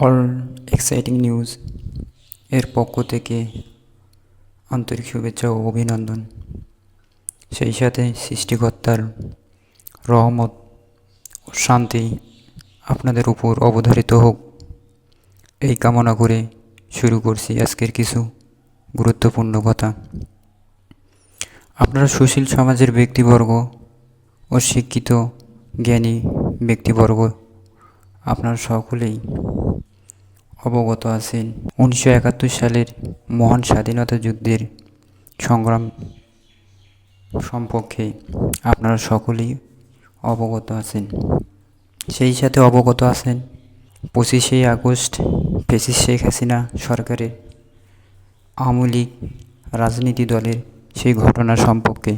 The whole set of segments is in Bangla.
অল এক্সাইটিং নিউজ এর পক্ষ থেকে আন্তরিক শুভেচ্ছা ও অভিনন্দন। সেই সাথে সৃষ্টিকর্তার রহমত ও শান্তি আপনাদের উপর অবধারিত হোক। এই কামনা করে শুরু করছি আজকের কিছু গুরুত্বপূর্ণ কথা। আপনারা সুশীল সমাজের ব্যক্তিবর্গ ও শিক্ষিত, জ্ঞানী ব্যক্তিবর্গ, আপনারা সকলেই অবগত আছেন। উনিশশো একাত্তর সালের মহান স্বাধীনতা যুদ্ধের সংগ্রাম সম্পর্কে আপনারা সকলেই অবগত আছেন। সেই সাথে অবগত আছেন পঁচিশে আগস্ট ফেসিস শেখ হাসিনা সরকারের আওয়ামী লীগ রাজনীতি দলের সেই ঘটনা সম্পর্কে।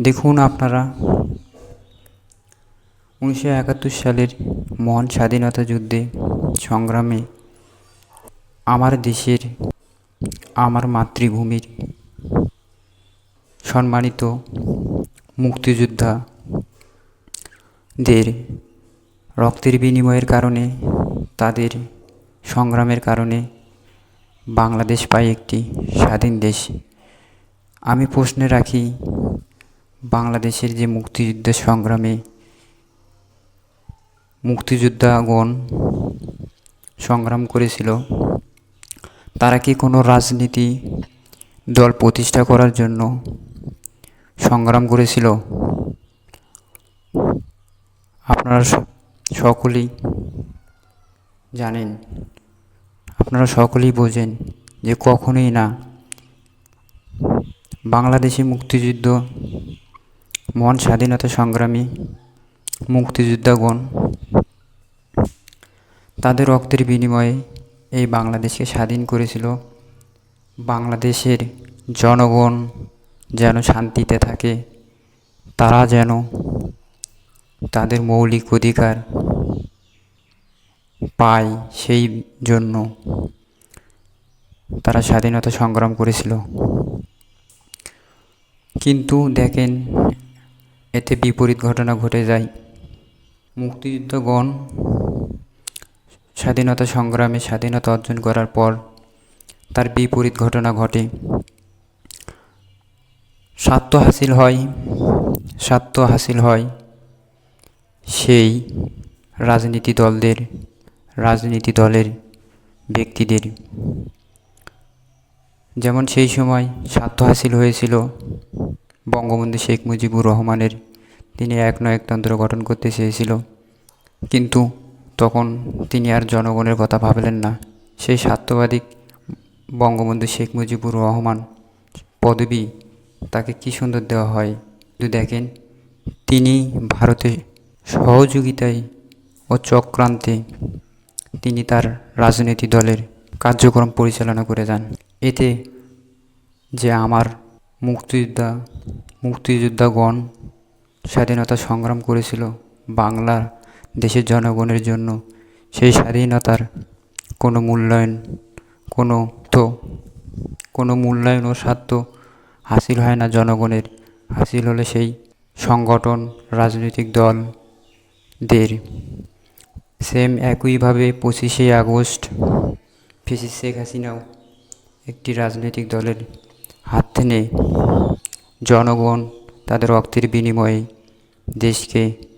দেখুন আপনারা, উনিশশো একাত্তর সালের মহান স্বাধীনতা যুদ্ধে সংগ্রামে আমার দেশের, আমার মাতৃভূমির সম্মানিত মুক্তিযোদ্ধাদের রক্তের বিনিময়ের কারণে, তাদের সংগ্রামের কারণে বাংলাদেশ পায় একটি স্বাধীন দেশ। আমি প্রশ্নে রাখি, বাংলাদেশের যে মুক্তিযুদ্ধের সংগ্রামে মুক্তিযোদ্ধাগণ সংগ্রাম করেছিল তারা কি কোনো রাজনীতি দল প্রতিষ্ঠা করার জন্য সংগ্রাম করেছিল? আপনারা সকলেই জানেন, আপনারা সকলেই বোঝেন যে কখনোই না বাংলাদেশি মুক্তিযুদ্ধ, মহান স্বাধীনতা সংগ্রামী মুক্তিযোদ্ধাগণ তাদের রক্তের বিনিময়ে এই বাংলাদেশকে স্বাধীন করেছিল। বাংলাদেশের জনগণ যেন শান্তিতে থাকে, তারা যেন তাদের মৌলিক অধিকার পায় সেই জন্য তারা স্বাধীনতা সংগ্রাম করেছিল। কিন্তু দেখেন, এতে বিপরীত ঘটনা ঘটে যায়। মুক্তিযুদ্ধগণ স্বাধীনতা সংগ্রামে স্বাধীনতা অর্জন করার পর তার বিপরীত ঘটনা ঘটে। স্বার্থ হাসিল হয়, স্বার্থ হাসিল হয় সেই রাজনীতি দলদের, রাজনীতি দলের ব্যক্তিদের। যেমন সেই সময় স্বার্থ হাসিল হয়েছিল বঙ্গবন্ধু শেখ মুজিবুর রহমানের। তিনি এক নয় একতন্ত্র গঠন করতে চেয়েছিল। কিন্তু তখন তিনি আর জনগণের কথা ভাবলেন না। সেই স্বার্থবাদী বঙ্গবন্ধু শেখ মুজিবুর রহমান পদবি, তাকে কী সুন্দর দেওয়া হয়? কিন্তু দেখেন, তিনি ভারতে সহযোগিতায় ও চক্রান্তে তিনি তার রাজনীতি দলের কার্যক্রম পরিচালনা করে যান। এতে যে আমার মুক্তিযোদ্ধা, মুক্তিযোদ্ধাগণ স্বাধীনতা সংগ্রাম করেছিল বাংলা দেশের জনগণের জন্য সেই স্বাধীনতার কোনো মূল্যায়ন, কোনো তো কোনো মূল্যায়ন ও স্বার্থ হাসিল হয় না জনগণের। হাসিল হলে সেই সংগঠন, রাজনৈতিক দলদের সেম একইভাবে পঁচিশে আগস্ট ফিসিস শেখ হাসিনাও একটি রাজনৈতিক দলের হাত টেনে জনগণ তাদের রক্তের বিনিময়ে দেশকে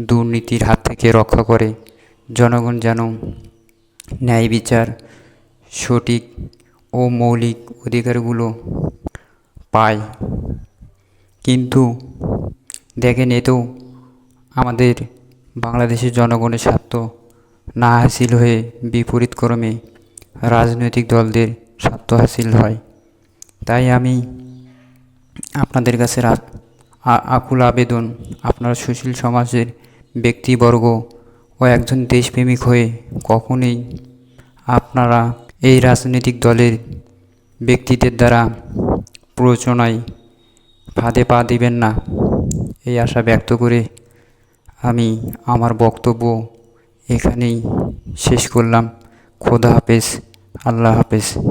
দুর্নীতির হাত থেকে রক্ষা করে। জনগণ যেন ন্যায় বিচার, সঠিক ও মৌলিক অধিকারগুলো পায়। কিন্তু দেখেন এতেও আমাদের বাংলাদেশের জনগণের স্বার্থ না হাসিল হয়ে বিপরীত ক্রমে রাজনৈতিক দলদের স্বার্থ হাসিল হয়। তাই আমি আপনাদের কাছে আকুল আবেদন। আপনারা সুশীল সমাজের ব্যক্তিবর্গ ও একজন দেশপ্রেমিক হয়ে কখনোই আপনারা এই রাজনৈতিক দলের ব্যক্তিদের দ্বারা প্ররোচনায় ফাঁদে পা দিবেন না। এই আশা ব্যক্ত করে আমি আমার বক্তব্য এখানেই শেষ করলাম। খোদা হাফেজ। আল্লাহ হাফেজ।